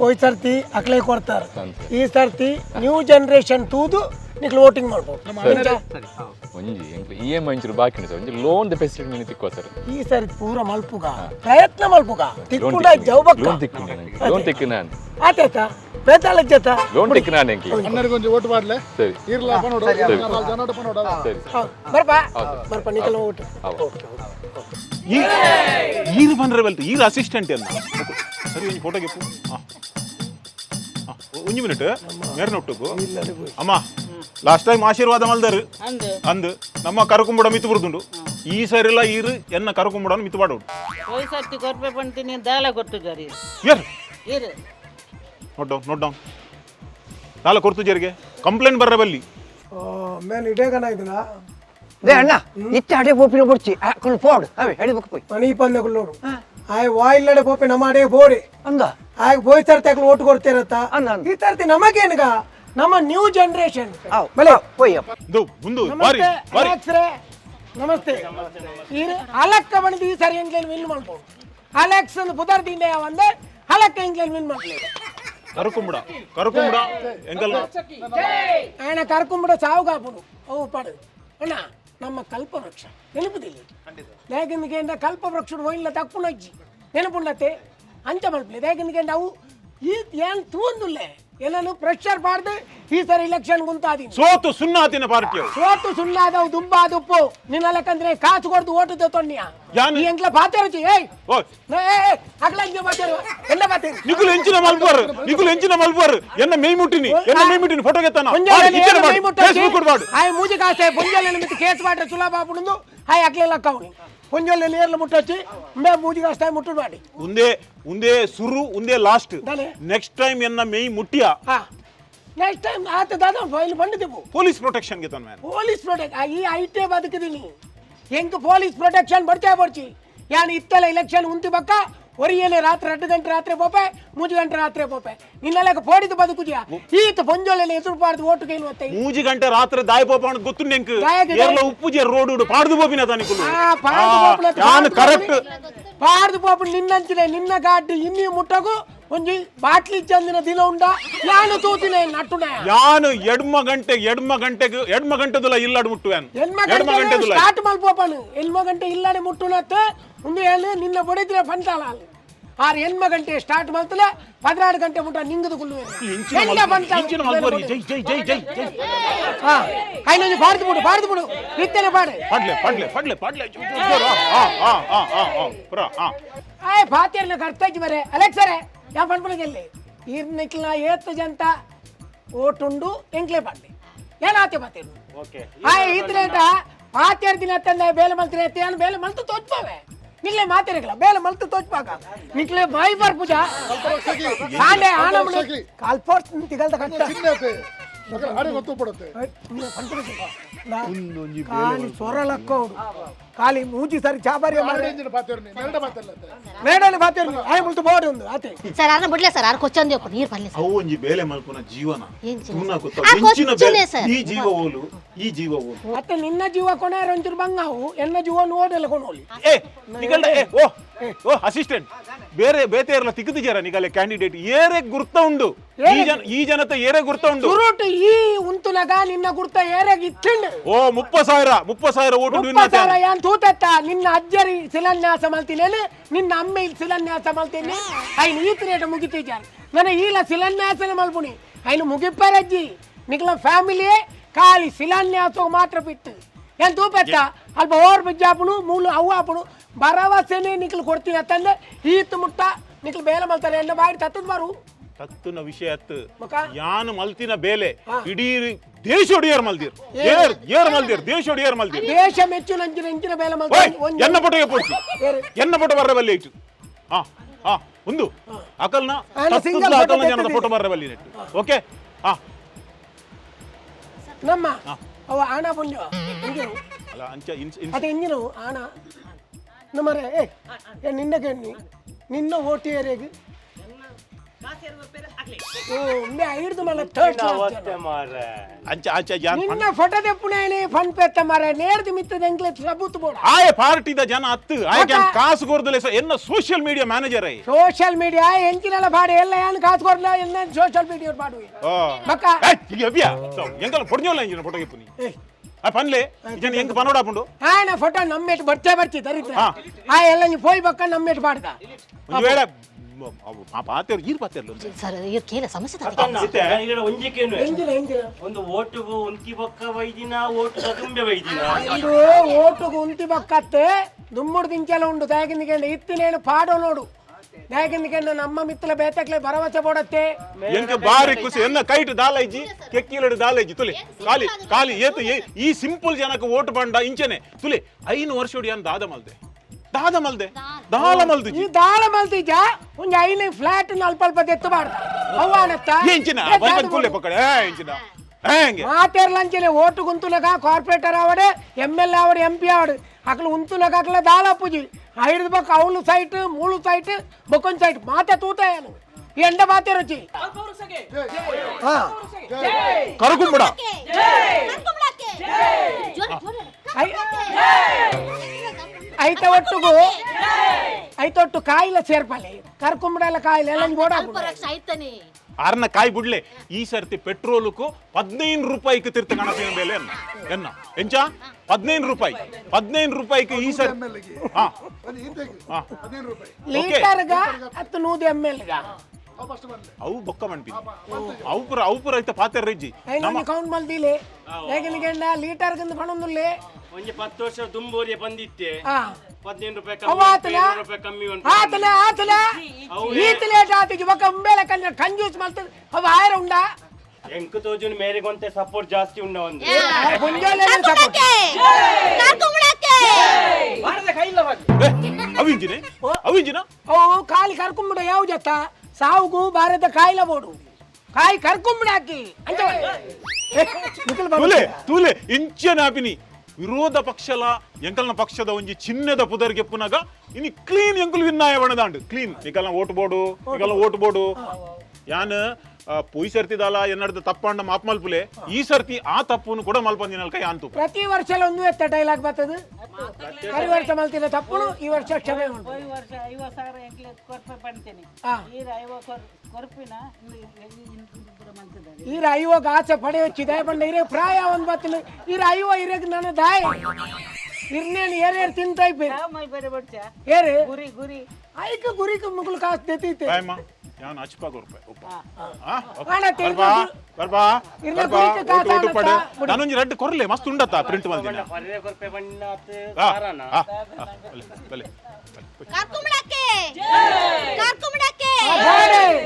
ಹೋಯ್ ಸರ್ತಿ ಅಕ್ಲೆ ಕೊಡ್ತಾರೆ. ಈ ಸರ್ತಿ ನ್ಯೂ ಜನರೇಷನ್ ತೂದು ನಿಕ್ಲು ವೋಟಿಂಗ್ ಮಾಡ್ಬೋದು. ಒಂಜಿ ಎಂಕ್ಲೆ ಇ ಎಂ ಐ ಬಾಕಿ ಉಂಟು ಒಂಜಿ ಲೋನ್ ದ ಫೆಸಿಲಿಟಿ ನೀನು ತಿಕ್ಕೋ ಸರ್ ಈ ಸರಿ ಪೂರ ಮಲ್ಪುಗ ಪ್ರಯತ್ನ ಮಲ್ಪುಗ. ತಿಕ್ಕುಂಡ ಜವಬಕ್ಕ. ಲೋನ್ ತಿಕ್ಕು ಲೋನ್ ತಿಕ್ಕು ನಾನು. ಆತಾಯ್ತ ಬೇತಾಳ ಜತ ಲೋನ್ ತಿಕ್ಕು ನಾನು ಎಂಕ್ಲೆ ಅಣ್ಣರಿಗೆ ಒಂದು ಓಟ್ ಮಾಡ್ಲೆ ಸರಿ ಇರ್ಲ ಪನೋಡು ನಾಲ್ಕು ಜನ ಪನೋಡು ಸರಿ ಬರ್ಪ ಬರ್ಪ ನಿಕಲ್ ಓಟ್ ಹೌದು. ಈ ಈರು ಬಂದ್ರೆ ಬಲ್ತು ಈರು ಅಸಿಸ್ಟೆಂಟ್ ಅನ್ನ ಸರಿ ಒಂದು ಫೋಟೋಗೆ ಒಂಜಿ ಮಿನಿಟ್ ಮೇರ್ನ ಒಟ್ಟುಗು ಅಮ್ಮ ಲಾಸ್ಟ್ ಟೈಮ್ ಆಶೀರ್ವಾದ ಮಲ್ದರು ಅಂದು ಅಂದು ನಮ್ಮ ಕರಕುಂಬುಡ ಮಿತ್ತು ಬುರ್ದುಂಡು ಈ ಸರಿಲ್ಲ ಈರು ಎನ್ನ ಕರಕುಂಬುಡ ಮಿತ್ತು ಬಾಡೋಡು ಹೋಯ್ ಸರ್ತಿ ಕೊರ್ಪೆ ಪಂತೀನಿ ದಾಲ ಕೊರ್ತು ಜರಿ ಯಾರು ಇರು ನೋಟ್ ಡೌನ್ ನೋಟ್ ಡೌನ್ ನಾಲ್ಕು ಕೊಡ್ತು ಜರಿಗೆ. ಕಂಪ್ಲೇಂಟ್ ಬರ್ರ ಬಲ್ಲಿ. ಮೇಲೆ ಇಡೇಗನ ಇದನ್ನ. ಲೇ ಅಣ್ಣ ಇತ್ತ ಅಡೆ ಬೋಪಿನ ಬಿಡ್ತಿ ಹಾಕೊಂಡು ಪೋಡ್ ಅವೆ ಹೇಳಿಬೇಕು ಪೋಯ್ ಮನಿ ನೋಡು ಆಯ್ ವಾಯಿಲ್ಲಡೆ ಬೋಪಿ ನಮ್ಮ ಅಡೆ ಬೋಡಿ ಅಂದ? ಆಯ್ ಬೋಯ್ ತರ್ತೆ ಹಾಕೊಂಡು ಓಟ್ ಕೊಡ್ತಿರತ್ತ ಈ ತರ್ತಿ ನಮಗೇನಗ? ನಮ್ಮ ನ್ಯೂ ಜನರೇಷನ್ ಬಲೆ ಪೋಯ್ಯಪ್ಪ ಇದು ಮುಂದು ಬಾರಿ ಬಾರಿ. ನಮಸ್ತೆ. ಈ ಅಲಕ್ಕ ಬಂದು ಈ ಸರಿ ಎಂಗ್ಲೇನ್ ವಿನ್ ಮಾಡ್ಬೋದು. ಅಲೆಕ್ಸ್ ಒಂದು ಪುದರ್ದಿಂದ ಯಾವಂದ್ರೆ ಅಲಕ್ಕ ಎಂಗ್ಲೇನ್ ವಿನ್ ಮಾಡ್ಲಿಲ್ಲ கருக்கும்புடா கருக்கும்புடா எங்கள் ఆయన కరకుంబడ చావు కాపుడు ఓ పడు అన్నా నమ్మ కల్పవృక్ష నిలుపుదిల్లి లేకెందుకేంటే కల్పవృక్షుడు పోయిన తక్కువ వచ్చి నిలుపుండతే అంత మలుపులే లేకెందుకేంటే అవు ఈ ఏం తూందులే ಎಲ್ಲನೂ ಪ್ರೆಷರ್ ಮಾಡ್ದೆ ಈ ಸರಿ ಇಲೆಕ್ಷನ್ ಗುಂತಾದಿ ಸೋತು ಸುನ್ನಾತಿನ ಪಾರ್ಟಿ ಸೋತು ಸುಳ್ಳಾದವು ದುಂಬಾ ದುಪ್ಪು. ನಿನ್ನ ಲೆಕ್ಕಂದ್ರೆ ಕಾಸು ಕೊಡ್ದು ಓಟು ತೊಗೊಂಡಿಯ ಯಾನ್- ನೀ ಎಂಗ್ಲ ಬಾತಾರತಿ ಏಯ್! ಓ. ಏ, ಏ, ಏ, ಅಗ್ಲ ಹಿಂಗೆ ಎಲ್ಲ ಬಾತಾರು ನಿಗುಲು ಹೆಂಚಿನ ಮಲ್ಪರ್ ನಿಗುಲು ಹೆಂಚಿನ ಮಲ್ಪರ್ ಎನ್ನ ಮೈ ಮುಟ್ಟಿನಿ ಎನ್ನ ಮೈ ಮುಟ್ಟಿನಿ ಫೋಟೋ ಕೆತ್ತನ ಮುಂಜಾನೆ ಫೇಸ್ಬುಕ್ ಕೊಡ್ಬಾಡು. ಆಯ್ ಮೂಜಿ ಕಾಸೆ ಮುಂಜಾನೆ ನಿಮಿತ್ತ ಕೇಸ್ ಮಾಡ್ರೆ ಸುಲಭ ಆಗ್ಬಿಡುದು ಹಾಯ್ ಅಕ್ಲೆಲ್ಲ ಕೌಣಿ. ಒಂಜೊಲ್ಲೆ ನೀರ್ಲು ಮುಟ್ಟೊಚ್ಚಿ ಮೇ ಮೂಜಿಗೆ ಅಷ್ಟಾಗಿ ಮುಟ್ಟು ಮಾಡಿ ಒಂದೇ ಒಂದೇ ಸುರು ಒಂದೇ ಲಾಸ್ಟ್ ನೆಕ್ಸ್ಟ್ ಟೈಮ್ ಎನ್ನ ಮೇಯ್ ಮುಟ್ಟಿಯ? ಹಾ. ನೆಕ್ಸ್ಟ್ ಟೈಮ್ ಆತ ದಾದ ಫೈಲ್ ಬಂದಿದ್ದೆವು ಪೊಲೀಸ್ ಪ್ರೊಟೆಕ್ಷನ್ಗೆ ತನ್ ಮ್ಯಾನ್ ಪೊಲೀಸ್ ಪ್ರೊಟೆಕ್ಟ್ ಈ ಐಟೆ ಬದುಕಿದೀನಿ. ಹೆಂಗ್ ಪೊಲೀಸ್ ಪ್ರೊಟೆಕ್ಷನ್ ಬರ್ತೇ ಬರ್ಚಿ ಯಾನ್ ಇತ್ತಲ ಇಲೆಕ್ಷನ್ ಉಂತಿ ಬಕ್ಕ ಒರಿಯಲ್ಲಿ ರಾತ್ರಿ ಎರಡು ಗಂಟೆ ರಾತ್ರಿ ಪೋಪೆ ಮೂಜು ಗಂಟೆ ರಾತ್ರಿ ಪೋಪೆ. ನಿನ್ನೆಲ್ಲ ಪೋಡಿದು ಬದುಕುದಿಯಾ ಈತ ಪೊಂಜೋಲಲ್ಲಿ ಎದುರು ಪಾಡ್ದು ಓಟು ಕೈಲು ಮತ್ತೆ ಮೂಜು ಗಂಟೆ ರಾತ್ರಿ ದಾಯಿ ಪೋಪ ಗೊತ್ತು ಉಪ್ಪು ಉಪ್ಪುಜಿ ರೋಡು ಪಾಡ್ದು ಪೋಪಿನ ನಾನು ಕರೆಕ್ಟ್ ಪಾಡ್ದು ಪೋಪು ನಿನ್ನಂಚಿನ ನಿನ್ನ ಗಾಡಿ ಇನ್ನಿ ಮುಟ್ಟಗು ಒಂಜಿ ಬಾಟ್ಲಿ ಚಂದಿನ ದಿನ ಉಂಡ ಯಾನು ತೂತಿನ ನಟ್ಟುನ ಯಾನು ಎಡ್ಮ ಗಂಟೆ ಎಡ್ಮ ಗಂಟೆಗೆ ಎಡ್ಮ ಗಂಟೆದುಲ ಇಲ್ಲಾಡ್ ಮುಟ್ಟುವೆನ್ ಎಡ್ಮ ಗಂಟೆ ಸ್ಟಾರ್ಟ್ ಮಲ್ಪೋಪನು ಎಲ್ಮ ಗಂಟೆ ಇಲ್ಲಾಡಿ ಮುಟ್ಟುನತ್ತ ಮುಂದೆ ಹೇಳಿ ನಿನ್ನ ಬಡಿದ್ರೆ ಬಂತಾಳ ಅಲ್ಲಿ ಆರು ಎನ್ಮ ಗಂಟೆ ಸ್ಟಾರ್ಟ್ ಮಾಡ್ತಲೆ ಹದಿನಾರು ಗಂಟೆ ಮುಟ್ಟ ನಿಂಗದು ಕುಲ್ಲುವೆ ಕೈನಲ್ಲಿ ಬಾರ್ದು ಬಿಡು ಬಾರ್ದು ಬಿಡು ನಿತ್ಯನೆ ಬಾಡು ಪಡ್ಲೆ ಪಡ್ಲೆ ಪಡ್ಲೆ ಪಡ್ಲೆ ಆಯ್ ಭಾತಿಯನ್ನು ಕರ್ತಾಗಿ ಬರೇ ಅಲೆಕ್ಸರೇ ಯಾ ಪಂಪಳಿಗೆಲ್ಲಿ ಇರ್ನಿಕ್ಲ ಏತ್ ಜಂತ ಓಟುಂಡು ಎಂಕ್ಲೆ ಪಡ್ಲಿ ಏನಾತೆ ಪಾತಿರು ಆಯ್ ಇದ್ರೇಟ ಪಾತಿಯರ್ ದಿನ ತಂದೆ ಬೇಲೆ ಮಲ್ತಿನ ಏನು ಬೇಲೆ ಮಲ್ತು ತೋಚ್ಪಾವೆ ನಿಕ್ಲೆ ಮಾತೇರಿಗಲ್ಲ ಬೇಲೆ ಮಲ್ತು ತೋಚ್ಪಾಕ ನಿಕ್ಲೆ ಬಾಯಿ ಬರ್ ಪೂಜಾ. ಕಾಂಡೆ ಆನಮನೆ ಕಾಲ್ಪೋರ್ಸ್ ತಿಗಲ್ದ ಕಟ್ಟ. ಅಡೆ ಗೊತ್ತು ಪಡುತ್ತೆ ಕಾಲಿ ಸೊರಲಕ್ಕೋಡು ಕಾಲಿ ಮೂಜಿ ಸರಿ ಚಾಬಾರಿ ಮಾಡಿ ಮೇಡಲ್ಲಿ ಪಾತಿರ್ಲಿ ಆಯ್ ಮುಲ್ತು ಬೋರ್ಡ್ ಒಂದು ಆತೆ. ಸರ್ ಅರ್ನ ಬಿಡ್ಲೆ ಸರ್ ಅರ್ ಕೊಚ್ಚಂದಿ ಒಪ್ಪ ನೀರ್ ಬರ್ಲಿ ಸರ್. ಅವು ಒಂಜಿ ಬೇಲೆ ಮಲ್ಪುನ ಜೀವನ. ತುನ್ನ ಗೊತ್ತ ಹೆಂಚಿನ ಬೇಲೆ. ಈ ಜೀವ ಓಲು ಈ ಜೀವ ಓಲು ಮತ್ತೆ ನಿನ್ನ ಜೀವ ಕೊನೆ ರಂಚೂರು ಬಂಗಾವು ಎನ್ನ ಜೀವ ನೋಡಲ್ಲ ಕೊನೋಲಿ. ಏ ನಿಗಲ್ಡ ಏ ಓ. ಓ ಅಸಿಸ್ಟೆಂಟ್ ಬೇರೆ ಬೇತೆ ಇರಲ್ಲ ತಿಕ್ಕದಿಜಾರ ನಿಗಲೆ ಕ್ಯಾಂಡಿಡೇಟ್ ಏರೆ ಗುರ್ತ ಉಂಡು. ಈ ಜನ ಈ ಜನತೆ ಏರೆ ಗುರ್ತ ಉಂಡು. ಸುರುಟು ಈ ಉಂತುನಗ ನಿನ್ನ ಗುರ್ತ ಏರೆಗ್ ಇತ್ತಿಂಡು ಓ ಮುಪ್ಪ ಸಾವಿರ ಮುಪ್ಪ ಸಾವಿರ ಓಟು ಮುಪ್ಪತ್ತಾರ ಏನ್ ತೂತತ್ತ? ನಿನ್ನ ಅಜ್ಜರಿ ಶಿಲಾನ್ಯಾಸ ಮಲ್ತಿನೇನು ನಿನ್ನ ಅಮ್ಮ ಇಲ್ಲಿ ಶಿಲಾನ್ಯಾಸ ಮಲ್ತೀನಿ ಐನ್ ಈ ರೇಟ ಮನೆ ನನ್ನ ಈಲ ಶಿಲಾನ್ಯಾಸನ ಮಲ್ಪುಣಿ. ಐನು ಮುಗಿಪ್ಪರಜ್ಜಿ ನಿಕ್ಲ ಫ್ಯಾಮಿಲಿ ಖಾಲಿ ಶಿಲಾನ್ಯಾಸ ಮಾತ್ರ ಬಿಟ್ಟು ಏನ್ ತೂಪೆತ್ತ ಅಲ್ಪ ಓರ್ ಬಿಜ್ಜಾಪುನು ಮೂಲು ಅವು ಆಪುನು ಭರವಸೆನೆ ನಿಕ್ಲು ಕೊಡ್ತೀನಿ ಅತ್ತಂದೆ ಈತ್ ಮುಟ್ಟ ನಿಕ್ಲು ಬೇಲೆ ಮಲ್ತಾರೆ ಎಣ್ಣೆ ಬಾಯಿ ತತ್ತದ್ ಬಾರು ತತ್ತುನ ವಿಷಯ ಅತ್ತು? ಯಾನ್ ಮಲ್ತಿನ ಬೇಲೆ? ಇಡೀ ದೇಶ ಒಡೆಯರ್ ಮಲ್ದಿರ್. ಏರ್ ಏರ್ ಮಲ್ದಿರ್ ದೇಶ ಒಡೆಯರ್ ಮಲ್ದಿರ್. ದೇಶ ಮೆಚ್ಚು ನಂಜಿನ ಎಂಚಿನ ಬೇಲೆ ಮಲ್ತಾರೆ ಎನ್ನ ಪೊಟಗೆ ಏರು. ಎನ್ನ ಪೊಟ ಬರ್ರೆ ಬಲ್ಲಿ ಇಟ್ಟು ಹಾ ಹಾ ಒಂದು ಅಕಲ್ನ photo ಅಕಲ್ನ ಜನದ ಫೋಟೋ ಬರ್ರೆ ಬಲ್ಲಿ ನೆಟ್ಟು. ಓಕೆ? ಹಾ. ನಮ್ಮ ಅವ ಆಣ ಪುಂಜ ಇಂಜಿನು ಅಲ್ಲ ಅಂಚ ಇನ್ಸ್ ಇನ್ಸ್ ಅದೇ ಇಂಜಿನು ಆಣ. ನಮ್ಮ ಏ ಏ ನಿನ್ನ ಕೆಣ್ಣಿ ನಿನ್ನ ಓಟಿ ಏರಿಯಾಗ ओ मैं आईड तुम्हाला थर्ड क्लास आमच्या आमच्या ಜನ ನಿನ್ನ ಫೋಟೋದೆ ಎಂಕ್ಲೆ ಸಬೂತ್ ಆಯೆ ಪಾರ್ಟಿ ದ ಜನ ಅತ್ತು ಐ ಮತ- ಕಾಸ್ ಕೊರ್ದಲೆ ಎನ್ನ ಸೋಶಿಯಲ್ ಮೀಡಿಯಾ ಮ್ಯಾನೇಜರ್ ಐ? ಸೋಶಿಯಲ್ ಮೀಡಿಯಾ ಎಂಕಿನಲ್ಲ ಬಾಡಿ ಎಲ್ಲ ಏನು ಕಾಸು ಕೊಡ್ಲ ಎಲ್ಲ ಸೋಶಿಯಲ್ ಮೀಡಿಯಾ ಪಾಡು ಓ. ಮಕ್ಕ? ಏಯ್, ಈಗ ಎವ್ಯಾ ಸೊ, ಎಂಕಲ್ಲ ಪಡ್ನೋಲ್ಲ ಇಂಜಿನ ಫೋಟೋ ಇಪ್ಪು ಆ ಫೋಟೋ ನಮ್ಮೇಟ್ ಬರ್ತೇ ಬರ್ತಿ ದರಿದ್ರ. ಹಾ. ಆ ಎಲ್ಲ ನೀವು ಪೋಯ್ ಬಕ್ಕ ನಮ್ಮೇಟ್ ಬಾಡ್ದ ಒಂದ್ ನಿಮ್ಮ ಅವು ಆ ಪಾತೆಯವ್ರು ಈರು ಪಾತೆಯರ್ಲು ಸರ್. ಇವ್ರು ಕೇಳ ಸಮಸ್ಯೆ ತಾತ ಅಕ್ಕನ್ನ ಮತ್ತೆ ಈಗ ಒಂಜಿಕೆನು ಹೆಂಗಿಲ್ಲ ಹೆಂಗಿಲ್ಲ? ಒಂದು ಓಟುಗು ಉಂತಿ ಬೊಕ್ಕ ವೈದಿನ ಓಟು ಸದುಂಬೆ ವೈದಿನ. ಇದು ಓಟು ಗುಂತಿ ಬಕ್ಕತ್ತೆ. ದುಮ್ಮುಡು ದಿಂಕೆಲ್ಲ ಉಂಡು ದಯಗಿಂದಿಗೆಂಡು ಇತ್ತಿನೇನು ಪಾಡು ನೋಡು. ದಯಗಿಂದಿಗೆಂಡು ನಮ್ಮ ಮಿತ್ತಲ ಬೇತಕ್ಲೆ ಭರವಸೆ ಕೊಡತ್ತೆ ಎಂಕ ಬಾರಿ ಖುಷಿ ಎನ್ನ ಕೈಟ್ ದಾಲೈಜಿ ಕೆಕ್ಕಿಲಡು ದಾಲೈಜಿ ತುಲಿ. ಕಾಲಿ ಕಾಲಿ ಏತು ಈ ಸಿಂಪಲ್ ಜನಕ್ಕೆ ಓಟ್ ಬಂಡ ಇಂಚನೆ. ತುಲಿ ಐನು ವರ್ಷ ದಾದ ಮಲ್ದೆ ದಾದ ಮಲ್ದೆ. ದಾಲ ಮಲ್ದು ಈ ದಾಳ ಮಲ್ತಿಜ ಒಂಜಿ ಐಲಿ ಫ್ಲಾಟ್ ಅಲ್ಪ ಅಲ್ಪ ದೆತ್ತು ಬಾರ್ದ ಅವ್ವಾನತ್ತ ಎಂಚಿನ ಬಂದ್ ಕುಲ್ಲೆ ಪಕ್ಕಡೆ ಎಂಚಿನ ಹೆಂಗೆ? ಮಾತೇರ್ಲಂಚನೆ ಓಟು ಗುಂತುನಗ ಕಾರ್ಪೊರೇಟರ್ ಆವಡೆ ಎಂ ಎಲ್ ಎಂಪಿ ಆವಡೆ ಅಕಲ ಉಂತುನಗ ದಾಳ ಪೂಜಿ. ಐದು ಬಕ್ಕ ಅವಳು ಸೈಟ್ ಮೂಳು ಸೈಟ್ ಬೊಕ್ಕೊಂದು ಸೈಟ್. ಮಾತೆ ತೂತ ಎಂಡ ಮಾತೆ ರುಚಿ. ಕರಗುಂಬಡ ಐತ ಒಟ್ಟುಗು ಐತೊಟ್ಟು ಕಾಯಿಲೆ ಸೇರ್ಪಲೆ ಕರ್ಕೊಂಬಿಡಲ್ಲ ಕಾಯಿಲೆ ಎಲ್ಲ ಬೋಡ ಆರ್ನ ಕಾಯಿ ಬಿಡ್ಲೆ. ಈ ಸರ್ತಿ ಪೆಟ್ರೋಲ್ಕು ಹದಿನೈದು ರೂಪಾಯಿಗೆ ತಿರ್ತ ಕಾಣಸಿನ ಬೆಲೆ ಎನ್ನ? ಎಂಚ? ಹದಿನೈದು ರೂಪಾಯಿ. ಹದಿನೈದು ರೂಪಾಯಿಗೆ ಈ ಸರ್ತಿ ಹಾ. ಲೀಟರ್ಗ ಹತ್ತು ನೂದು ಎಂ ಎಲ್ಗ ಅವು ಬೊಕ್ಕ ಮಣ್ಪಿ ಅವು ಪುರ ಅವು ಪುರ ಐತ ಪಾತೆ ರಿಜ್ಜಿ. ನಮ್ಮ ಕೌಂಟ್ ಮಲ್ದಿಲೆ ಯಾಕಂದ್ರೆ ಗಂಡ ಲೀಟರ್ ಗಂದು ಕಣೊಂದುಲ್ಲೆ ಒಂಜಿ ಪತ್ತು ವರ್ಷ ತುಂಬೂರಿಗೆ ಬಂದಿತ್ತೆ. ಪದಿನೆಂಟು ರೂಪಾಯಿ ರೂಪಾಯಿ ಕಮ್ಮಿ ಆತಲೆ ಆತಲೆ. ಈತಲೆ ಜಾತಿಗೆ ಬೊಕ್ಕ ಉಂಬೇಲೆ ಕಂಡ ಕಂಜೂಸ್ ಮಲ್ತದೆ ಅವ ಆಯ್ರ ಉಂಡ? ಎಂಕು ತೋಜುನ್ ಮೇರೆಗೆ ಒಂತೆ ಸಪೋರ್ಟ್ ಜಾಸ್ತಿ ಉಂಡ ಒಂದು. ಸಪೋರ್ಟ್ ಕಾಲಿ ಕರ್ಕೊಂಬಿಡ ಯಾವು ಜತ್ತ ಸಾವುಗೂ ಕಾಯಿಲ ಬೋಡು ಕಾಯಿ ಕರ್ಕೊಂಬಿಡಾಕಿ. ಅಂತ ತೂಲೆ ತೂಲೆ ಇಂಚನಾಪಿನಿ ವಿರೋಧ ಪಕ್ಷಲ ಎಂಕಲ್ನ ಪಕ್ಷದ ಒಂಜಿ ಚಿನ್ನದ ಪುದರ್ ಪುನಗ ಇನಿ ಕ್ಲೀನ್ ಎಂಕುಲು ವಿನ್ನಾಯ ಕ್ಲೀನ್. ನಿಕಲ್ನ ಓಟ್ ಬೋಡು ನಿಕಲ್ನ ಓಟ್ ಬೋಡು. ಯಾನ್ ಆ, ಪೊಯ್ ಸರ್ತಿದಲ್ಲ ಎನ್ನಡ್ದ ತಪ್ಪಂಡ ಮಾಪ್ ಮಲ್ಪುಲೆ ಈ ಸರ್ತಿ ಆ ತಪ್ಪುನು ಕೂಡ ಮಲ್ಪಂದಿನಲ್ಕ ಯಾನ್ ತುಪ್ಪ ಪ್ರತಿ ವರ್ಷ ಒಂದು ಎತ್ತ ಡೈಲಾಗ್ ಬರ್ತದೆ? ಕರಿ ವರ್ಷ ಮಲ್ತಿದ್ದ ತಪ್ಪು ಈ ವರ್ಷ ಕ್ಷಮೆ ಉಂಟು. ಈ ವರ್ಷ ಐವತ್ತು ಸಾವಿರ ಎಂಕ್ಲೆ ಕೊರ್ಪೆ ಪಡ್ತೀನಿ ಈಗ ಐವತ್ತು ಕೊರ್ಪಿನ ಈರ ಐವ ಆಚೆ ಪಡೆಯೋ ಚಿದಾಯ ಬಂಡ ಇರೋ ಪ್ರಾಯ ಒಂದು ಬತ್ತಲು ಈರ ಐವ ಇರೋಕೆ ನನ್ನ ದಾಯ. ಇರ್ನೇನು ಏರೇರ್ ತಿಂತಾ ಇಪ್ಪಿ ಏರಿ? ಗುರಿ ಗುರಿ. ಐಕ ಗುರಿಕ ಮುಗುಲು ಕಾಸು ತೆತ್ತೈತೆ ಯಾನ್ ಹಚ್ಪಾಗ ರೂಪಾಯಿ ಉಪ್ಪ ಆ. ಅಣ್ಣ, ತಿರ್ಗಿ ಬರ್ಬಾ ಬರ್ಬಾ ಇರ್ಲಿ, ಬರ್ಬಾ. ಪಡೆ. ಅನ್ನತ್ತ, ಕೊರ್ಲೆ ಮಸ್ತ್ ಉಂಡತ್ತ ಪ್ರಿಂಟ್ ಮಲ್ದಿನ ಪರ್ರೆ ಕೊರ್ಪೆ ಬಣ್ಣಾತ್ ಆ, ಸಾರನ ಆ, ಆ, ಬಲೆ,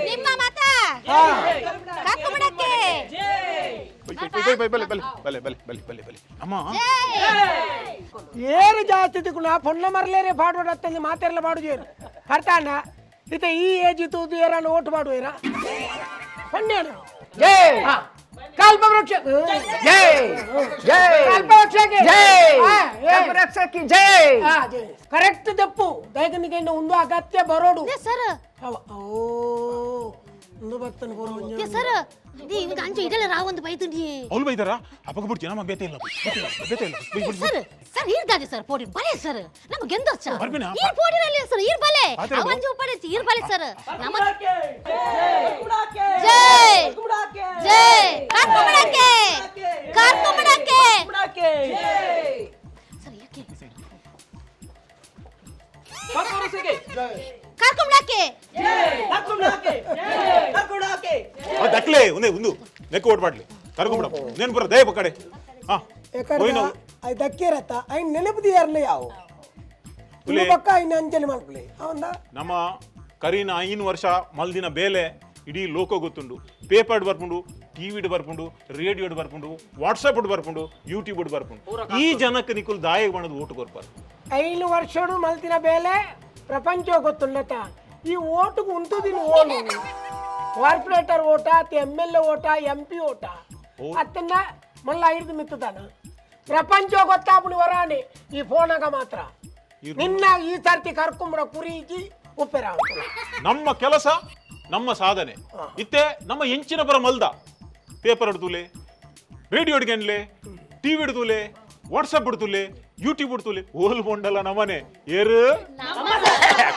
ನಿಮ್ಮ ಮತ! ಕರ್ಕೊಂಬಿಡಕ್ಕೆ ಬೈ, ಬೈ, ಬೈ, ಬೈ, ಬಲೆ, ಬಲೆ, ಬಲೆ, ಬಲೆ, ಬಲೆ, ಬಲೆ, ಬಲೆ. ಅಮ್ಮ. ಏರು ಜಾಸ್ತಿ ತಿಕ್ಕು ಪೊಣ್ಣ ಮರಲೇರೆ ಪಾಡು ಅತ್ತಂದು ಮಾತೆಲ್ಲ ಪಾಡು ಜೇರು. ಅರ್ಥಾಂಡ ಇತ ಈ ಏಜ್ ತೂದು ಏರನ್ನು ಓಟ್ ಮಾಡುವೇರ ಪಣ್ಯಾಣ ಜೈ! ಕಲ್ಪವೃಕ್ಷ ಜೈ! ಜೈ! ಕಲ್ಪ ವೃಕ್ಷಕ್ಕೆ ಜೈ. ಕಲ್ಪರಕ್ಷಕಿ ಜೈ! ಕರೆಕ್ಟ್ ದಪ್ಪು. ದಯಕನಿಗೆ ಒಂದು ಅಗತ್ಯ ಬರೋಡು. ಸರ್. ಓ. ಒಂದು ಬತ್ತನ ಗೋರು ಸರ್. ದಿ ಇವಾಗ ಅಂಚು ಇದೆಲ್ಲ ರಾವಂದು ಬೈತುಂಡಿ ಅವ್ಳು ಬೈದಾರ? ಅಪ್ಪಗ ಬಿಡ್ತೀನಿ ನಮ್ಮ ಬೇತೆ ಇಲ್ಲ. ಬೇತೆ ಇಲ್ಲ, ಬಿಡು. ಸರ್ ಸರ್ ಈರ್ದಾದೆ ಸರ್ ಪೋಡಿ ಬಲೆ ಸರ್. ನಮಗೆ ಗೆಂದಚ್ಚ ಈ ಪೋಡಿನಲ್ಲಿ ಸರ್ ಈರ್ ಬಲೆ. ಅವಂಜು ಪಡೆಸಿ ಈರ್ ಬಲೆ ಸರ್. ನಮ್ಮ ಜೈ! ಜೈ! ಕರ್ಕೊಂಬಿಡಕ್ಕೆ ಜೈ ಸರ್ ಯಾಕೆ? ಕರ್ಕೊಂಬಿಡಕ್ಕೆ ದಕ್ಲೆ ಒಂದೇ ಒಂದು. ನೆಕ್ಕ ಓಟ್ ಮಾಡ್ಲಿ. ಕರ್ಕೊಂಬಿಡ ನೇನು ಬರ ದಯ ಕಡೆ ಹಾ. ದಕ್ಕೆ ರಥ ಐನ್ ನೆನಪದಿ ಯಾರಲ್ಲ ಯಾವ? ಪಕ್ಕ ಐನ್ ಅಂಜಲಿ ಮಾಡ್ಕೊಳ್ಳಿ. ಅವಂದ? ನಮ್ಮ ಕರೀನ ಐನ್ ವರ್ಷ ಮಲ್ದಿನ ಬೇಲೆ ಇಡೀ ಲೋಕ ಗೊತ್ತುಂಡು ಪೇಪರ್ಡ್ ಬರ್ಪುಂಡು ಟಿವಿಡ್ ಬರ್ಪುಂಡು ರೇಡಿಯೋಡ್ ಬರ್ಪುಂಡು ವಾಟ್ಸಪ್ ಬರ್ಪುಂಡು ಯೂಟ್ಯೂಬ್ ಬರ್ಪುಂಡು. ಈ ಜನಕ್ಕೆ ನಿಕುಲ್ ದಾಯ ಬಣ್ಣದ ಓಟ್ ಕೊರ್ಪಾರ ಐನು ವರ್ಷ ಮಲ್ತಿನ ಬೇಲೆ ಪ್ರಪಂಚ ಗೊತ್ತುಳ್ಳತ ಈ ಓಟುಗು ಉಂಟು ದಿನ ಓಲು ಕಾರ್ಪೊರೇಟರ್ ಓಟ ಅಥವಾ ಎಂ ಎಲ್ ಎ ಓಟ ಎಂ ಪಿ ಓಟ. ಅತ್ತನ್ನ ಮಲ್ಲ ಐದು ಮಿತ್ತದಾನ. ಪ್ರಪಂಚ ಗೊತ್ತಾಪುಣಿ ವರಾಣಿ ಈ ಫೋನಾಗ ಮಾತ್ರ. ನಿನ್ನ ಈ ಸರ್ತಿ ಕರ್ಕೊಂಬರ ಕುರಿಗಿ ಉಪ್ಪೆರ ನಮ್ಮ ಕೆಲಸ ನಮ್ಮ ಸಾಧನೆ. ಇತ್ತೆ ನಮ್ಮ ಎಂಚಿನ ಪರ ಮಲ್ದ. ಪೇಪರ್ ಹಿಡ್ದುಲೆ ರೇಡಿಯೋ ಹಿಡ್ಗೆನ್ಲೆ ಟಿವಿ ಹಿಡ್ದುಲೆ ವಾಟ್ಸಪ್ ಹಿಡ್ದುಲೆ ಯೂಟ್ಯೂಬ್ ಹಿಡ್ದುಲೆ ಓಲ್ ಬೋಂಡಲ್ಲ ನಮ್ಮನೆ. ಏರು?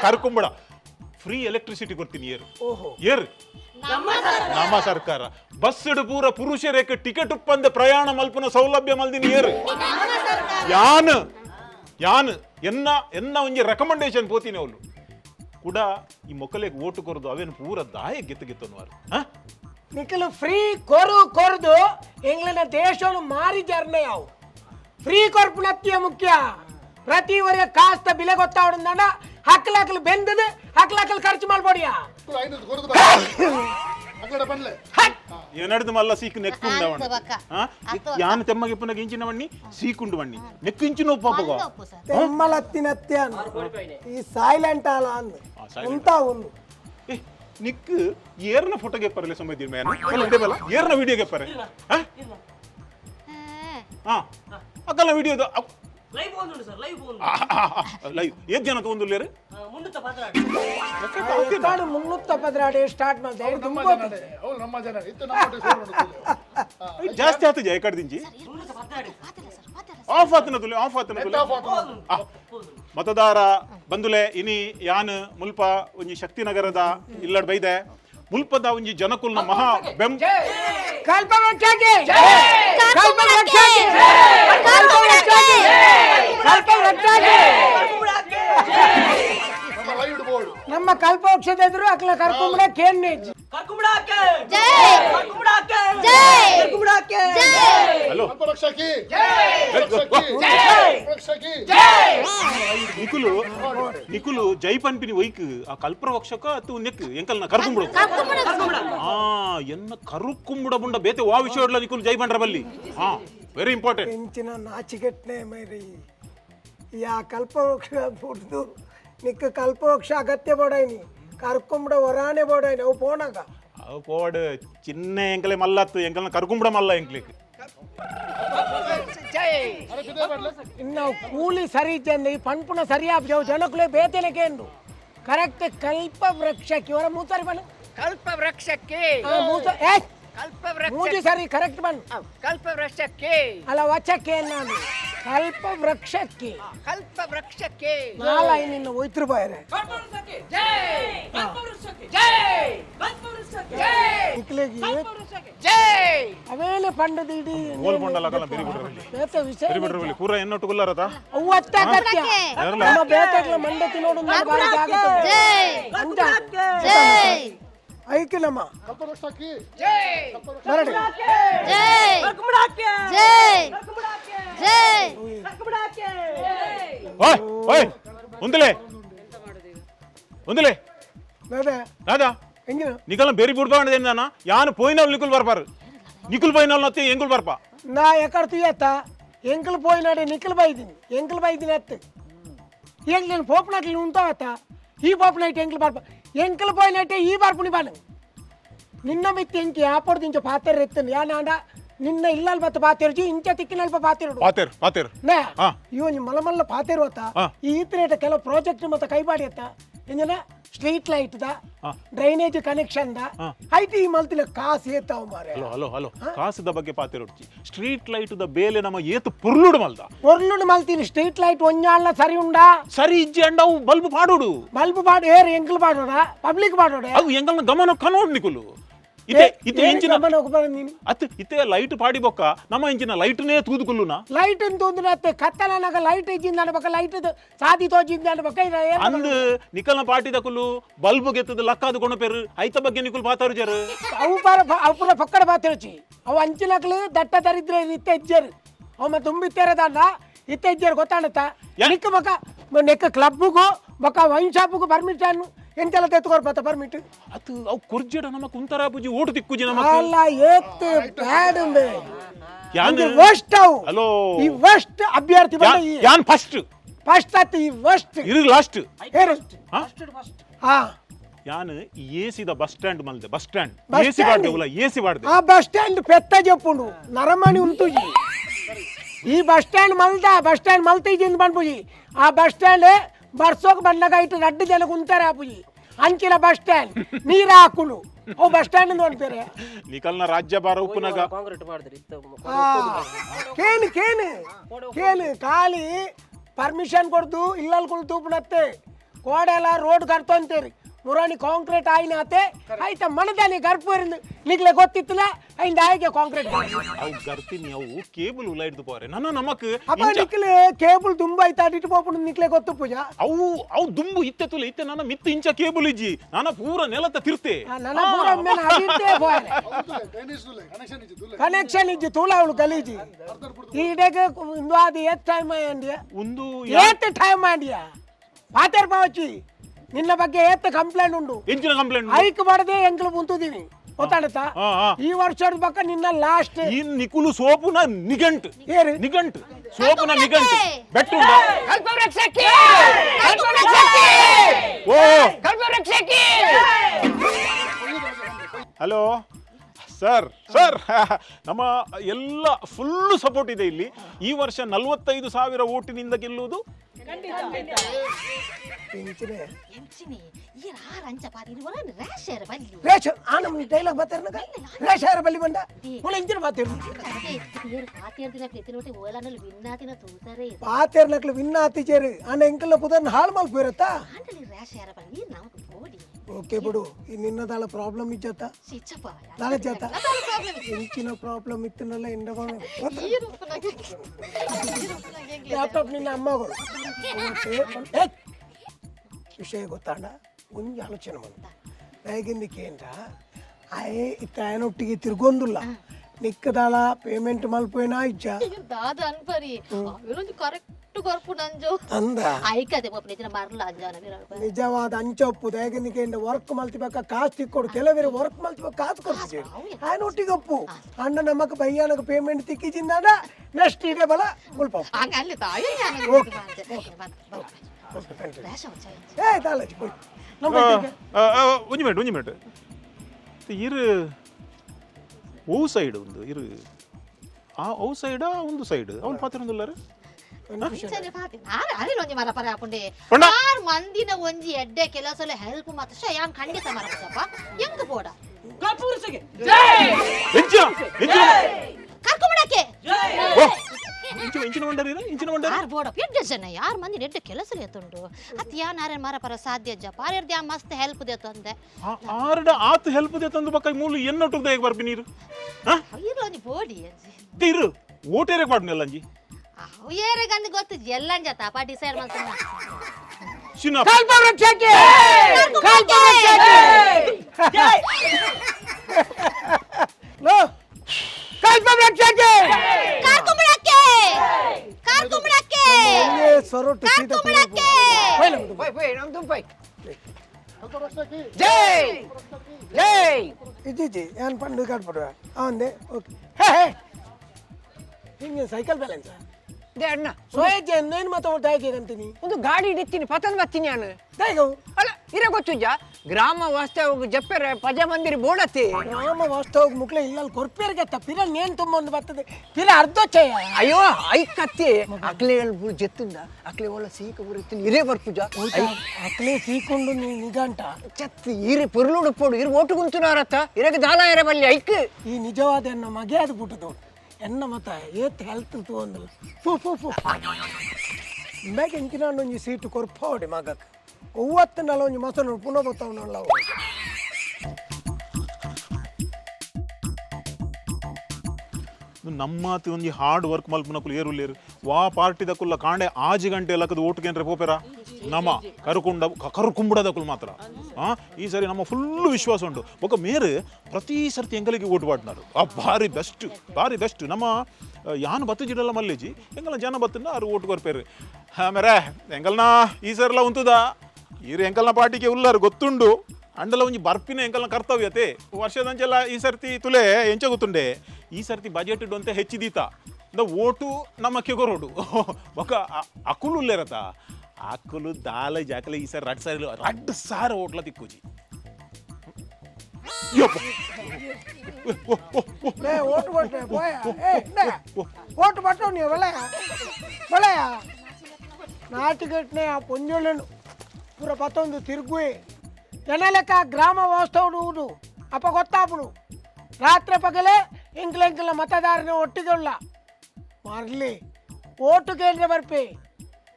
ಕರ್ಕೊಂಬಿಡ. ಫ್ರೀ ಎಲೆಕ್ಟ್ರಿಸಿಟಿ ಕೊಡ್ತೀನಿ ಏರು. ಏರು. ನಮ್ಮ ಸರ್ಕಾರ. ಬಸ್ ಪೂರ ಪುರುಷರೇಕ ಟಿಕೆಟ್ ಉಪ್ಪಂದ ಪ್ರಯಾಣ ಮಲ್ಪನ ಸೌಲಭ್ಯ ಮಲ್ದಿನ ಏರು ಯಾನ್ ಯಾನ್ ಎನ್ನ ಎನ್ನ ಒಂಜಿ ರೆಕಮೆಂಡೇಶನ್ ಪೋತೀನಿ ಅವಳು ಕೂಡ ಈ ಮೊಕ್ಕಲೆಗೆ ಓಟು ಕೊರದು ಅವೇನು ಪೂರ ದಾಯ ಗೆತ್ತು ಗೆತ್ತನ್ವಾರು ಹಾ? ನಿಖಲು ಫ್ರೀ ಕೊರು ಕೊರದು ಎಂಗ್ಲಿನ ದೇಶವನ್ನು ಮಾರಿ ಜರ್ನೆ ಅವು ಫ್ರೀ ಕೊರ್ಪುನತ್ಯ ಮುಖ್ಯ. ಪ್ರತಿ ವರೆಗೆ ಕಾಸ್ತ ಬಿಲೆ ಗೊತ್ತಾವಡ ಹಕ್ಕಲಾಕಲು ಬೆಂದದು ಹಕ್ಕಲಾಕಲು ಖರ್ಚು ಮಾಡ್ಬೋಡಿಯಾ ಐದು ಕೊರದು ಮಕ್ಕಳ ಬಂದ್ಲೆ ಏನಾಡ್ದು ಮಲ್ಲ ಸೀಕು ನೆಕ್ಕುಂಡವಣ್ಣ ಆತು ಬಕ್ಕ. ಹಾ ಆತು ಯಾನ್ ತೆಮ್ಮಗೆ ಪುನಗ ಇಂಚಿನ ವಣ್ಣಿ ಸೀಕುಂಡು ವಣ್ಣಿ ನೆಕ್ಕಿಂಚಿನ ಪಾಪಗ ಒಪ್ಪು ಸರ್ తెమ్మలత్తినత్తే ఈ సైలెంట్ అలా అంది ఉంటా ఉంది ಏ ನಿಕ್ ಏರ್ನ ಫೋಟೋ ಗೆಪ್ಪರಲೆ ಸಂಬಂಧಿ ಮೇನ ಬಲ್ಲ ಇದೆ ಬಲ್ಲ ಏರ್ನ ವಿಡಿಯೋ ಗೆಪ್ಪರೆ ಹಾ ಹಾ ಅಕ್ಕಲ್ಲ ವಿಡಿಯೋದ ಲೈವ್ ಒಂದು ಸರ್ ಲೈವ್ ಒಂದು ಲೈವ್ ಏತ್ ಜನ ತಗೊಂಡು ಲೇರು ಮುಂದೆ ಪಾತ್ರ ఎక్కడ మున్నూత్త పదిరాడు స్టార్ట్ ಮಾಡಿ ನಮ್ಮ ಜನನೇ ಅವ್ರು ನಮ್ಮ ಜನ ಇತ್ತು ನಮ್ಮ ಒಟ್ಟಿಗೆ ಸೇರಿ ನೋಡುತ್ತಿಲ್ಲ. ಜಾಸ್ತಿ ಆತು ಜಯ ಕಡ್ದಿಂಜಿ ಆಫ್ ಆತನ ತುಲೆ ಆಫ್ ಆತನ ತುಲೆ ಆ, ಮತದಾರ ಬಂದುಲೆ ಇನಿ ಯಾನ್ ಮುಲ್ಪ ಒಂಜಿ ಶಕ್ತಿನಗರದ ಇಲ್ಲಡ್ ಬೈದೆ ಮುಲ್ಪದ ಒಂಜಿ ಜನಕುಲ್ನ ಮಹಾ ಬೆಂ ನಮ್ಮ ಕಲ್ಪವೃಕ್ಷದ ಎದುರು ಅಕ್ಲ ಕರ್ಕೊಂಡ್ಬಿಡ ಕೇನ್ ಕೇನ್ನೇಜ್ జై జై జై ಹಲೋ ಕಲ್ಪ ರಕ್ಷಕಿ ರಕ್ಷಕಿ ರಕ್ಷಕಿ ನಿಕುಲು ನಿಕುಲು ಜೈ ಪನ್ಪಿನಿ ವೈಕ್ ಆ ಕಲ್ಪವಕ್ಷಕ ಅತ್ತು ನೆಕ್ ಎಂಕಲ್ನ ಕರ್ಕೊಂಬಿಡು ಆ ಎನ್ನ ಕರುಕುಂಬುಡ ಬುಂಡ ಬೇತೆ ವಾ ವಿಷಯ ನಿಕುಲು ಜೈ ಬಂಡ್ರ ಬಲ್ಲಿ ಹಾ ವೆರಿ ಇಂಪಾರ್ಟೆಂಟ್ పెంచిన నాచికెట్నే మరి ఈ ఆ కల్ప వృక్ష పుట్టు నీకు కల్ప கருக்கும்பிட ஒரானே போட நோ போனாங்க அது போடு சின்ன எங்களை மல்லாத்து எங்களை கருக்கும்பிட மல்ல எங்களுக்கு ಇನ್ನು ಕೂಲಿ ಸರಿ ಚಂದ ಈ ಪಂಪುನ ಸರಿಯಾಗಿ ಜಾವು ಜನಕ್ಕೂ ಕರೆಕ್ಟ್ ಕಲ್ಪ ವೃಕ್ಷಕ್ಕೆ ಇವರ ಮೂಸರಿ ಬನ್ ಕಲ್ಪ ವೃಕ್ಷಕ್ಕೆ ಕಲ್ಪ ಮೂಜಿ ಸರಿ ಕರೆಕ್ಟ್ ಬನ್ ಕಲ್ಪ ವೃಕ್ಷಕ್ಕೆ ಅಲ್ಲ ವಚಕ್ಕೆ ಕಲ್ಪ ವೃಕ್ಷಕ್ಕೆ ಕಲ್ಪ ವೃಕ್ಷಕ್ಕೆ ನಾಲಾಯಿ ನಿನ್ನ ಒಯ್ತರು ಬಾಯ್ರೆ ಅವೇಲೆ ಪಂಡದ ಇಡೀ ಗೋಲ್ ಬಿಡ್ರಿ ಬಿಡ್ರಿ ಪೂರ ಅವು ನಮ್ಮ ಮಂಡತಿ ನೋಡು ಬಾರಿ ಐಕ್ಯನಮ್ಮ ಓಯ್ ಓಯ್ ಒಂದಲೇ ಒಂದಲೇ నాదా నాదా ఎంగిన నికలం బేరి బుడ్బా ఉండదు ఏందన్న యాను పోయిన వాళ్ళు నికులు పరపారు నికులు పోయిన వాళ్ళు వస్తే ఎంకులు పరప నా ఎక్కడ తీయత్త ఎంకులు పోయినాడే నికులు బయదిని ఎంకులు బయదిని ఎత్తు ఏంటి నేను పోపు నట్లు ఉంటావత్త ఈ పోపు నైట్ ఎంకులు పరప ఎంకలు పోయినట్టే ఈ బర్పుని బాను ನಿನ್ನ ಮಿತ್ತಿ ಇಂಕಿ ಆಪಡ್ದು ಇಂಚ ಪಾತೆರ್ ಎತ್ತನ್ ಯಾ ನಾಂಡ ನಿನ್ನ ಇಲ್ಲಲ್ ಬತ್ತ ಪಾತೆರ್ಜಿ ಇಂಚ ತಿಕ್ಕಿನಲ್ಪ ಪಾತೆರ್ಡು ಪಾತೇರ್ ಪಾತೇರ್ ನೇ ಹಾ. ಇವ ಮಲ್ಲ ಮಲ್ಲ ಪಾತೆರು ಅತ್ತ ಹಾ. ಈ ಈತನೇಟ ಕೆಲವು ಪ್ರಾಜೆಕ್ಟ್ ಮತ್ತೆ ಕೈಬಾಡಿ ಅತ್ತ ಎಂಜನ ಸ್ಟ್ರೀಟ್ ಲೈಟ್ ದ ಡ್ರೈನೇಜ್ ಕನೆಕ್ಷನ್ ದ ಐಟಿ ಈ ಮಲ್ತಿಲ ಕಾಸ್ ಏತಾವ್ ಮಾರೆ ಹಲೋ ಹಲೋ ಹಲೋ ಕಾಸದ ಬಗ್ಗೆ ಪಾತಿರೊಡ್ಚಿ ಸ್ಟ್ರೀಟ್ ಲೈಟ್ ದ ಬೇಲೆ ನಮ್ಮ ಏತು ಪುರ್ಲುಡು ಮಲ್ದ ಪೊರ್ಲುಡು ಮಲ್ತಿನಿ ಸ್ಟ್ರೀಟ್ ಲೈಟ್ ಒಂಜಾಳ್ನ ಸರಿ ಉಂಡ ಸರಿ ಇಜ್ಜಿ ಅಂಡವು ಬಲ್ಬ್ ಪಾಡೋಡು ಬಲ್ಬ್ ಪಾಡು ಏರ್ ಎಂಕಲ್ ಪಾಡೋಡ ಪಬ್ಲಿಕ್ ಪಾಡೋಡ ಅವು ಎಂಕಲ್ನ ಗಮನ ಕನೋಡ್ ನಿಕುಲು ಇತ್ತೆ ಇತ್ತೆ ಇಂಚಿನ ಗಮನ ಹೋಗ್ಬಾರ ನೀನು? ಅತ್ತೆ ಇತ್ತೆ ಲೈಟ್ ಪಾಡಿ ಬೊಕ್ಕ ನಮ್ಮ ಇಂಚಿನ ತೂದು ಕುಲ್ಲುನ ಲೈಟ್ ತೂಂದ್ರ ಅತ್ತೆ ಕತ್ತಲ ನಗ ಲೈಟ್ ಇಜ್ಜಿಂದ ಅನ್ಬೇಕ ಲೈಟ್ ಸಾದಿ ತೋಜಿಂದ ಅನ್ಬೇಕ ಅಂದ್ ನಿಕಲ್ನ ಪಾಟಿ ದಕುಲು ಬಲ್ಬ್ ಗೆತ್ತದ ಲಕ್ಕಾದು ಕೊಣಪೇರು ಐತ ಬಗ್ಗೆ ನಿಕುಲ್ ಪಾತಾರು ಜರು. ಅವು ಪರ ಅವು ಪುರ ಪಕ್ಕಡ ಪಾತಿರುಚಿ ಅವು ಅಂಚಿನಕ್ಲು ದಟ್ಟ ದರಿದ್ರ ಇತ್ತೆ ಇಜ್ಜರು. ಅವ ತುಂಬಿತ್ತೇರದಾಂಡ ಇತ್ತೆ ಇಜ್ಜರು ಗೊತ್ತಾಣತ್ತ? ನಿಕ್ಕ ಮಕ್ಕ ನೆಕ್ಕ ಕ್ಲಬ್ಗೂ ಬೊಕ್ಕ ವೈನ್ ಶಾಪ್ಗೂ ಪರ್ಮಿಷನ್ ಎಂತೆಲ್ಲ ತೆತ್ಕೋರ್ ಬತ್ತ ಪರ್ಮಿಟ್ ಅದು ಅವು ಕುರ್ಜಿಡ ನಮ್ಮ ಕುಂತರ ಬುಜಿ ಓಟು ದಿಕ್ಕುಜಿ ನಮ್ಮ ಅಲ್ಲ ಏತ್ ಬ್ಯಾಡ್ ಅಂದೆ. ಯಾನ್ ವರ್ಸ್ಟ್ ಅವು. ಹಲೋ. ಈ ವರ್ಸ್ಟ್ ಅಭ್ಯರ್ಥಿ ಬಂದ ಯಾನ್ ಫಸ್ಟ್ ಫಸ್ಟ್ ಅತ್ತ ಈ ವರ್ಸ್ಟ್ ಇರು ಲಾಸ್ಟ್ ಹೇರ್ ಫಸ್ಟ್ ಫಸ್ಟ್ ಹಾ? ಯಾನ್ ಏಸಿದ ಬಸ್ ಸ್ಟ್ಯಾಂಡ್ ಮಲ್ದೆ ಬಸ್ ಸ್ಟ್ಯಾಂಡ್ ಏಸಿ ಬಾಡ್ದೆ ಉಲ ಏಸಿ ಬಾಡ್ದೆ. ಆ ಬಸ್ ಸ್ಟ್ಯಾಂಡ್ ಪೆತ್ತ ಜಪ್ಪುಂಡು. ನರಮಣಿ ಉಂತುಜಿ ಈ ಬಸ್ ಸ್ಟ್ಯಾಂಡ್ ಮಲ್ದ ಬಸ್ ಸ್ಟ್ಯಾಂಡ್ ಮಲ್ತ ಇಜಿಂದ ಬಂದ್ಬುಜಿ. ಆ ಬಸ್ ಸ್ಟ್ಯಾಂಡ್ ಬರ್ಸೋಕ್ ಬಂದಾಗ ಇಟ್ಟು ರಡ್ಡು ಜನ ಕುಂತಾರೆ ಅಪ್ಪುಜಿ. ಅಂಚಿನ ಬಸ್ ಸ್ಟ್ಯಾಂಡ್. ನೀರ ಹಾಕುಳು ಓ ಬಸ್ ಸ್ಟ್ಯಾಂಡ್ ನೋಡ್ತಾರೆ ನಿಕಲ್ನ ನಿಖಲ್ನ ರಾಜ್ಯ ಭಾರ ಉಪ್ಪುನಗ ಕೇನು ಕೇನು ಕೇನು ಖಾಲಿ ಪರ್ಮಿಷನ್ ಕೊಡ್ದು ಇಲ್ಲಲ್ಲಿ ಕುಳಿತು ಉಪ್ಪುನತ್ತೆ. ಕೋಡೆಲ್ಲ ರೋಡ್ ಕಟ್ತಂತೀರಿ. ಮುರಾಣಿ ಕಾಂಕ್ರೀಟ್ ಆಯ್ನಾತೆ ಆಯ್ತಾ ಮನದಲ್ಲಿ ಗರ್ಪರಿಂದ ನಿಗ್ಲೆ ಗೊತ್ತಿತ್ತಲ್ಲ? ಐಂದ ಆಯ್ಕೆ ಕಾಂಕ್ರೀಟ್ ಅವು ಗರ್ತಿನಿ ಅವು ಕೇಬಲ್ ಉಲ್ಲ ಹಿಡ್ದು ಪೋರೆ ನನ್ನ ನಮಕ್ ಅಪ್ಪ ನಿಕ್ಲೆ ಕೇಬಲ್ ದುಂಬ ಐತ ಇಟ್ಟು ಪೋಪುಂಡು ನಿಕ್ಲೆ ಗೊತ್ತು ಪೂಜಾ? ಅವು ಅವು ದುಂಬು ಇತ್ತೆ ತುಲ ಇತ್ತೆ ನನ್ನ ಮಿತ್ತ ಇಂಚ ಕೇಬಲ್ ಇಜ್ಜಿ. ನನ್ನ ಪೂರ ನೆಲತ ತಿರ್ತೆ. ನನ್ನ ಪೂರ ಮೇಲೆ ಗಣೇಶ್ ದುಲೆ ಕನೆಕ್ಷನ್ ಇಜ್ಜಿ ತೂಲ ಅವಳು ಗಲೀಜಿ. ಈಡೆಗೆ ಒಂದು ಆದಿ ಏತ್ ಟೈಮ್ ಅಂದ್ಯ? ಒಂದು ಏತ್ ಟೈಮ್ ಅಂದ್ಯ? ಪಾತೆರ್ ಪಾವಚ್ಚಿ ನಿನ್ನ ಬಗ್ಗೆ ಏತ ಕಂಪ್ಲೇಂಟ್ ಉಂಟು ಎಂಚಿನ ಕಂಪ್ಲೇಂಟ್ ಹೈಕ್ ಮಾಡದೆ ಎಂಕ್ಲು ಕುಂತಿದ್ದೀನಿ. ಗೊತ್ತಾಡುತ್ತಾ ಹಾ, ಹಾ. ಈ ವರ್ಷದ ಪಕ್ಕ ನಿನ್ನ ಲಾಸ್ಟ್ ಈ ನಿಕುಲು ಸೋಪುನ ನಿಗಂಟ್ ಏರಿ. ನಿಗಂಟ್ ಸೋಪುನ ನಿಗಂಟ್ ರಕ್ಷಕಿ ಓ! ಹಲೋ? ಸರ್ ಸರ್ ನಮ್ಮ ಎಲ್ಲ ಫುಲ್ ಸಪೋರ್ಟ್ ಇದೆ ಇಲ್ಲಿ. ಈ ವರ್ಷ ನಲವತ್ತೈದು ಸಾವಿರ ಓಟಿನಿಂದ ಗೆಲ್ಲುವುದು ಪಿಂಚಿನೆ ಎಂಚಿನಿ ಈ ರಾರ ಅಂಚ ಪಾರಿ ಇರುವರ ರ್ಯಾಶರ್ ಬಲ್ಲಿ? ರೇಷನ್ ಆನಮ್ ಡೈಲಾಗ್ ಬರ್ತಾರ ರೇಷಾರ ಬಲ್ಲಿ ಬಂದ? ಮುಳ ಇಂಜಿನ ಬಾತೇರು ಅದೇ ಏರು ಪಾತಿಯರ್ ದಿನ ಪ್ರೀತಿನೋಟಿ ಓಲನಲ್ಲಿ ವಿನ್ನಾತಿನ ತೂತಾರೆ. ಪಾತೇರ್ ನಕ್ಲು ವಿನ್ನ ಹತ್ತಿಚೇರು ಆನ ಎಂಕಲ್ಲ ಪುದನ್ ಹಾಳು ಮಲ್ಪಿರತ್ತಾ ಆಂಡಲಿ ರ್ಯಾಶರ್ ಬಲ್ಲಿ ನಮಗೆ ಬೋಡಿ ಓಕೆ ಬಿಡು ಈ ನಿನ್ನದಾಳ ಪ್ರಾಬ್ಲಮ್ ಇಜ್ಜತ್ತ ಸಿಚ್ಚಪ್ಪ ನಾಳೆ ಜಾತ ಇಂಚಿನ ಪ್ರಾಬ್ಲಮ್ ಇತ್ತನಲ್ಲ ಇಂಡಗೋಣ ಲ್ಯಾಪ್ಟಾಪ್ ನಿನ್ನ ಅಮ್ಮಗಳು. ಮತ್ತೆ, ಏ, ವಿಷಯ ಗೊತ್ತಾಂಡ ಒಂದು ಆಲೋಚನೆ ಮಾಡ ಹೇಗಿಂದಕ್ಕೆ ಏನ್ರ ಆಯೆ ಇತ್ತ ಆಯನೊಟ್ಟಿಗೆ ತಿರ್ಗೊಂದಿಲ್ಲ ನಿಕ್ಕದಾಳ ಪೇಮೆಂಟ್ ಮಲ್ಪೋಯ್ನ ಇಜ್ಜ దాదా అనుపరి కరెక్ట్ ಕೊರ್ಪುನ ಅಂಜೋ ಅಂದ ಐಕದೆ ಪಾಪ ನಿಜನ ಬರ್ಲ ಅಂಜಾನ ನಿಜವಾದ ಅಂಚೊಪ್ಪು ಹೇಗೆ ನಿಮಗೆ ಇಂದ ವರ್ಕ್ ಮಲ್ತಿಬೇಕ ಕಾಸು ತಿಕ್ಕೊಡು ಕೆಲವರು ವರ್ಕ್ ಮಲ್ತಿಬೇಕ ಕಾಸು ಕೊಡ್ತೀವಿ ಆಯ್ನ ಒಟ್ಟಿಗಪ್ಪು ಅಣ್ಣ ನಮಕ್ ಬಯ್ಯಾನಕ್ ಪೇಮೆಂಟ್ ತಿಕ್ಕಿಜಿಂದ ನೆಕ್ಸ್ಟ್ ಇದೆ ಬಲ ಮುಲ್ಪ ಹಂಗಲ್ಲಿ ತಾಯಿ ಏ ತಾಲಜಿ ಒಂಜಿ ಮಿನಿಟ್ ಒಂಜಿ ಮಿನಿಟ್ ಇರು ಓ ಸೈಡ್ ಒಂದು ಇರು ಆ ಓ ಸೈಡಾ ಒಂದು ಸೈಡ್ ಅವ್ನು ಪಾತ್ರ ಒಂದಿಲ್ಲ ರೀ ಒಂದಿಲ್ಲಾರ ಒಂಜಿ ಮರ ಪರ ಆಪುಂಡೆ ಪಂಡ. ಆರ್ ಮಂದಿನ ಒಂಜಿ ಎಡ್ಡೆ ಕೆಲಸಲ ಹೆಲ್ಪ್ ಮಾತ್ರ. ಯಾನ್ ಖಂಡಿತ ಮರಪ್ಪ ಎಂಗ ಬೋಡ? ಎಂಚಿನ ಎಂಚಿನ ಕರ್ಕೊಂಬಿಡಕ್ಕೆ. ಓ! ಇಂಚಿನ ಇಂಚಿನ ಇರ ಇಂಚಿನ ವಂಡರ್ ಆರ್ ಬೋಡ? ಎಡ್ಡೆ ಜನ ಯಾರ್ ಮಂದಿ ಎಡ್ಡೆ ಕೆಲಸಲ ಎತ್ತುಂಡು? ಅತ್ ಯಾ ನಾರೇನ್ ಮರ ಪರ ಸಾಧ್ಯ ಅಜ್ಜ. ಪಾರ್ಯರ್ ದ್ಯಾ ಮಸ್ತ್ ಹೆಲ್ಪ್ ದೇತಂದೆ ಆರಡ ಆತ್ ಹೆಲ್ಪ್ ದೇ ತಂದು ಬಕ್ಕ ಮೂಲು ಎನ್ನೊಟ್ಟುಗ್ ದೇಗ ಬರ್ಬಿ ನೀರು? ಹಾ ಇರ್ಲ ಒಂಜಿ ಬೋಡಿ ಅಜ್ಜಿ. ಇರು ಓಟೇರೆ ಪಾಡ್ನೆಲ್ಲ ಅಂಜಿ ಏರೆಗಂದು ಗೊತ್ತು ಎಲ್ಲಂಜ ತಾಪ ಡಿಸೈಡ್ ಮಾಡ್ತಾನೆ ವೃಕ್ಷಕ್ಕೆ! ಲೋ ಕಲ್ಪ ವೃಕ್ಷಕ್ಕೆ! ಕರ್ಕೊಂಬಿಡಕ್ಕೆ ಕರ್ಕೊಂಬಿಡಕ್ಕೆ ಹಂಗೆ ಸೊರಟು ಹೋಯ್ ನಮ್ದು. ಪೈ ಪೈ ನಮ್ ದುಂಪೈ ರಕ್ಷಕಿ ಜೈ! ಜೈ! ಇಜ್ಜಿಜ್ಜಿ ಏನ್ ಪಂಡು ಕಾಡ್ಬಿಡುವ ಅವಂದೆ ಓಕೆ. ಹಿಂಗೆ ಸೈಕಲ್ ಬ್ಯಾಲೆನ್ಸ್? ದೇ ಅಣ್ಣ. ಸೋಯಜ್ಜಿ ಏನು ಮಾತಾಡ್ತಾ ಅಂತೀನಿ? ಒಂದು ಗಾಡಿ ಹಿಡಿತೀನಿ ಪತನ್ ಬರ್ತೀನಿ ನಾನು. ದೈಗವು ಅಲ್ಲ ಇರ ಗೊತ್ತುಜ್ಜ ಗ್ರಾಮ ವಾಸ್ತವ ಜಪ್ಪೆರ ಪಜ ಮಂದಿರ ಬೋಡತಿ. ರಾಮ ವಾಸ್ತವ ಮುಕ್ಲೆ ಇಲ್ಲ ಕೊರ್ಪೇರ್ಗೆ ಪಿರ ನೇನ್ ತುಂಬ ಒಂದು ಬರ್ತದೆ. ಪಿರ ಅರ್ಧೋಚ್ಚಯ್ಯ ಅಯ್ಯೋ ಐ ಕತ್ತಿ. ಅಕ್ಲೆ ಬುಡು ಜೆತ್ತಿಂದ ಅಕ್ಲೆ ಒಳ ಸೀಕ ಬರುತ್ತೀನಿ ಇರೇ ಬರ್ಪುಜ ಅಕ್ಲೆ ಸೀಕೊಂಡು ನೀ ನಿಗಂಟ ಚತ್ತಿ ಇರಿ ಪುರ್ಲುಡು ಪೋಡು ಇರು ಓಟು ಕುಂತುನಾರತ್ತ ಇರಗೆ ದಾಲ ಇರ ಬಲ್ಲಿ ಐಕ್. ಈ ನಿಜವಾದ ಮಗೆ ಅದು ಬಿಟ್ಟದು ಎನ್ನ ಮತ? ಏತ್ ಹೆಲ್ತ್ ತಗೊಂಡಲ್ಲ. ಫು ಫು ಫು. ಮ್ಯಾಗ ಎಂಕಿನ ಒಂಜಿ ಸೀಟ್ ಕೊರ್ಪಾವಡಿ ಮಗಕ್ಕೆ ಒವ್ವತ್ತು ನಲ ಒಂಜಿ ಮಸನು ಪುನಃ ಬರ್ತಾವ ಅವು ನಮ್ಮತಿ ಒಂಜಿ ಹಾರ್ಡ್ ವರ್ಕ್ ಮಲ್ಪನಕುಲು ಏರುಲ್ಲೇರು ವಾ ಪಾರ್ಟಿ ಕುಲ್ಲ ಕಾಂಡೆ ಆಜಿ ಗಂಟೆ ಲಕ್ಕದ ಓಟ್ ಕೇಂದ್ರ ಪೋಪೆರ? ನಮ ಕರುಕುಂಡ ಕರುಕುಂಬುಡದಕುಲು ಮಾತ್ರ. ಈ ಸರಿ ನಮ್ಮ ಫುಲ್ ವಿಶ್ವಾಸ ಉಂಟು. ಬೊಕ ಮೇರ್ ಪ್ರತಿ ಸರ್ತಿ ಎಂಗಲಿಗೆ ಓಟ್ ಪಾಡ್ನಾರು ಆ, ಭಾರಿ ಬೆಸ್ಟ್ ಭಾರಿ ಬೆಸ್ಟ್ ನಮ್ಮ ಯಾನು ಬತ್ತ ಬತ್ತಜಿಡಲ್ಲ ಮಲ್ಲೇಜಿ. ಎಂಗಲ ಜನ ಬತ್ತಂಡ ಆರು ಓಟ್ ಕೊರ್ಪೇರು. ಆಮೇಲೆ ಎಂಗಲ್ನ ಈ ಸರಿಲ ಉಂತುದ? ಈರು ಎಂಕಲ್ನ ಪಾರ್ಟಿಗೆ ಉಲ್ಲಾರು ಗೊತ್ತುಂಡು. ಅಂಡಲ ಒಂಜಿ ಬರ್ಪಿನ ಎಂಕಲ್ನ ಕರ್ತವ್ಯತೆ. ವರ್ಷದಂಚೆಲ್ಲ ಈ ಸರ್ತಿ ತುಲೆ ಎಂಚ ಗೊತ್ತುಂಡೆ. ಈ ಸರ್ತಿ ಬಜೆಟ್ ಅಂತ ಹೆಚ್ಚಿದೀತ. ಓಟು ನಮ್ಮ ಕೆಗೊರೋಡು. ಅ- ಅಕುಲು ಉಲ್ಲೇರತ. ఆకులు దాల జాకలు ఈసారి రెండు సార్లు రెండు సార్ ఓట్ల తిక్కుచి ఓటు పట్టు ఓటు పట్టవు నీ వెళ్ళయా వెళ్ళయా నాటికట్నే ఆ పొంజులను పూర పత్తొందు తిరుగుయి తినలేక గ్రామ వాస్తవుడు అపగొత్తాపుడు. రాత్రి పగలే ఇంకలెంకల మతదారిని ఒట్టిగొళ్ళ మరలి ఓటు కేంద్ర పరిపి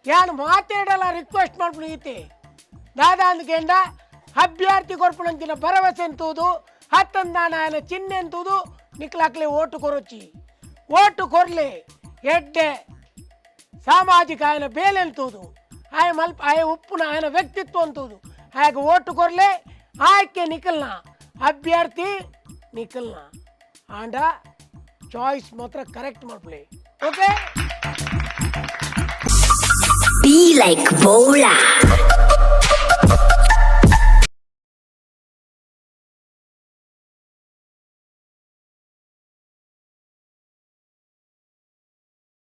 ಯಾರು ಮಾತಾಡಲ್ಲ ರಿಕ್ವೆಸ್ಟ್ ಮಾಡ್ಬಿಡೀತಿ ದಾದಾ ಅಂದ್ಕೊಂಡ ಅಭ್ಯರ್ಥಿ ಕೊರ್ಪಣಂತಿನ ಭರವಸೆ ಅಂತೂದು ಹತ್ತಂದಾನ ಚಿಹ್ನೆ ಅಂತೂದು ನಿಕ್ಲಾಕ್ಲೆ ಓಟು ಕೊರೊಚ್ಚಿ ಓಟು ಕೊರ್ಲೆ, ಎಡ್ಡೆ, ಸಾಮಾಜಿಕ ಆಯನ ಬೇಲೆ ಅಂತೂದು ಆಯ ಮಲ್ಪ, ಆಯ ಉಪ್ಪುನ ಆಯನ ವ್ಯಕ್ತಿತ್ವ ಅಂತೂದು ಹಾಗೆ ಓಟು ಕೊರ್ಲೆ, ಆಯ್ಕೆ ನಿಕಲ್ನ ಅಭ್ಯರ್ಥಿ ನಿಕಲ್ನ ಆಂಡ ಚಾಯ್ಸ್ ಮಾತ್ರ ಕರೆಕ್ಟ್ ಮಾಡ್ಬಿಡಿ ಓಕೆ Be like Bola.